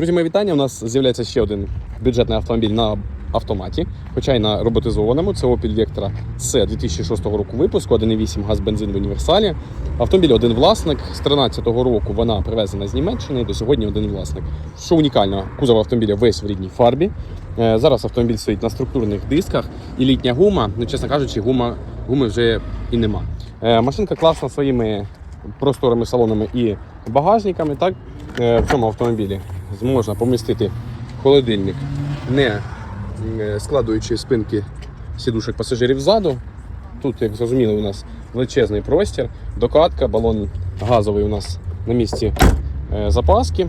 Друзі, мої вітання. У нас з'являється ще один бюджетний автомобіль на автоматі, хоча й на роботизованому. Це Opel Vectra C 2006 року випуску, 1,8 газ бензин в універсалі. Автомобіль один власник. З 13-го року вона привезена з Німеччини. До сьогодні один власник. Що унікально, кузов автомобіля весь в рідній фарбі. Е, Зараз автомобіль стоїть на структурних дисках і літня гума. Ну, чесно кажучи, гума гуми вже і нема. Е, Машинка класна своїми просторими салонами і багажниками. Так Е, в цьому автомобілі зможна помістити холодильник, не е, складуючи спинки сідушок пасажирів ззаду. Тут, як зрозуміло, у нас величезний простір, докатка, балон газовий у нас на місці е, запаски.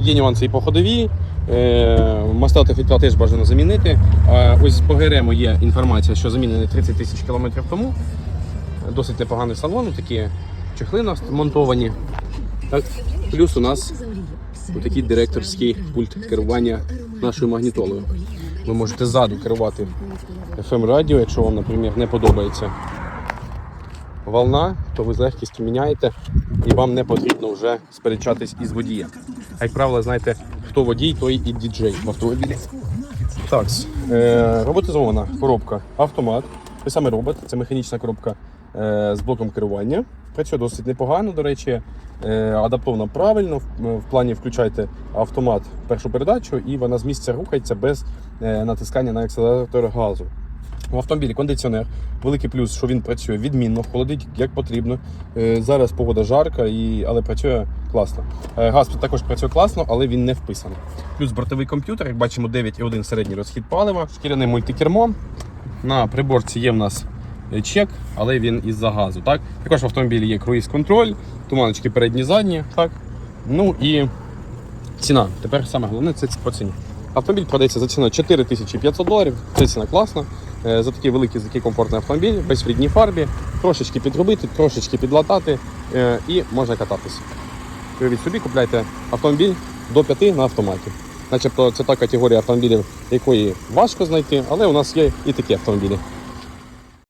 Є нюанси і по ходовій. Е, Моста фільтра теж бажано замінити. Ось по ГРМу є інформація, що замінений 30 тисяч кілометрів тому. Досить непоганий салон, такі чехли монтовані. Плюс у нас такий директорський пульт керування нашою магнітолою. Ви можете ззаду керувати FM радіо, якщо вам, наприклад, не подобається волна, то ви з легкістю міняєте і вам не потрібно вже сперечатись із водієм. А як правило, знаєте, хто водій, той і діджей в автомобілі. Так, е, роботизована коробка автомат. Це саме робот, це механічна коробка з блоком керування. Працює досить непогано, до речі, е, адаптована правильно. В, в плані включайте автомат першу передачу, і вона з місця рухається без е, натискання на акселератор газу. В автомобілі кондиціонер. Великий плюс, що він працює відмінно, холодить як потрібно. Е, Зараз погода жарка, і, але працює класно. Е, Газ також працює класно, але він не вписаний. Плюс бортовий комп'ютер, як бачимо, 9,1 середній розхід палива, шкіряне мультикермо. На приборці є в нас е, чек, але він із-за газу. Так? Також в автомобілі є круїз-контроль, туманочки передні задні. Так? Ну і ціна. Тепер саме головне це по ціні. Автомобіль продається за ціною 4500 доларів. Це ціна класна. Е, За такий великий, за такий комфортний автомобіль, без рідній фарбі, трошечки підробити, трошечки підлатати е, і можна кататися. Уявіть собі, купляйте автомобіль до 5 на автоматі. Начебто це та категорія автомобілів, якої важко знайти, але у нас є і такі автомобілі.